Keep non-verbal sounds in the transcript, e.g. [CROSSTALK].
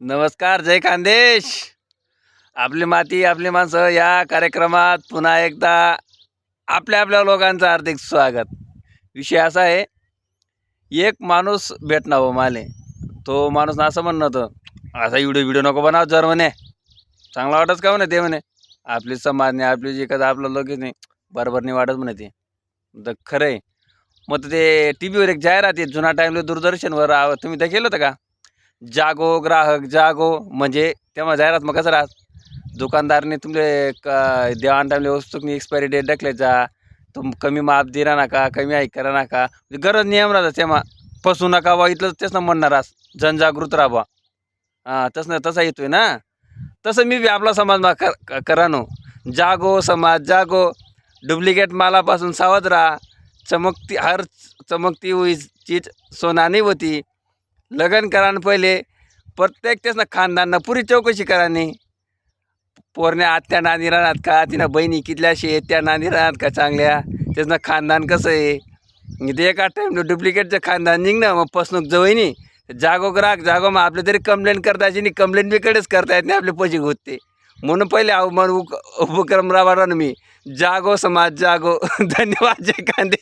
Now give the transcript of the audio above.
नमस्कार जय खानदेश. आपली माती आपली माणसं या कार्यक्रमात पुन्हा एकदा आपल्या आपल्या लोकांचं हार्दिक स्वागत. विषय असा आहे एक माणूस भेटणं हो माले. तो माणूस असं म्हणणं होतं असा व्हिडिओ व्हिडिओ नको बनाव जर म्हणे. चांगला वाटत का म्हणे ते म्हणे? आपली समाज नाही आपली जी कसं आपलं लोक नाही बरोबर नाही वाटत म्हणे ते. तर खरं आहे. मग ते टी व्हीवर एक जाहिरात आहे जुना टाईमला दूरदर्शनवर. आव- तुम्ही ते केलं होतं का? जागो ग्राहक जागो. म्हणजे तेव्हा जाहिरात मग कसं राहत? दुकानदारने तुमले क देवाण टाईमले वस्तूनी एक्सपायरी डेट टाकल्याचा तुम कमी माप दिरा नका कमी ऐक करा नका. म्हणजे गरज नियम राहतात तेव्हा. फसू नका बा इथलं तेच ना म्हणणार आज. जनजागृत राहा बा हां तसं ना तसा येतोय ना? तसं मी बी आपला समाज मा कर करानो. जागो समाज जागो. डुप्लिकेट मालापासून सावध राहा. चमकती हर चमकती हुई चीज सोनानी होती. लग्न करा पहिले. प्रत्येक तेच ना पुरी चौकशी करा पोरण्या आत्या नांदी राहणार का? तिनं बहिणी कितल्याशी आहेत? त्या नांदी राहणार का चांगल्या? त्याचं खानदान कसं आहे? ते एका टाईम डुप्लिकेटचं खानदान निघणं मग फसणूक जवळनी जागो ग्राहक जागो मग आपले तरी कंप्लेंट करता यायची नाही कंप्लेंट बिकडेच करता येत नाही आपले पैसे होते म्हणून पहिले अवमान उक उपक्रम राबवला मी. जागो समाज जागो. [LAUGHS] धन्यवाद जय कांदे.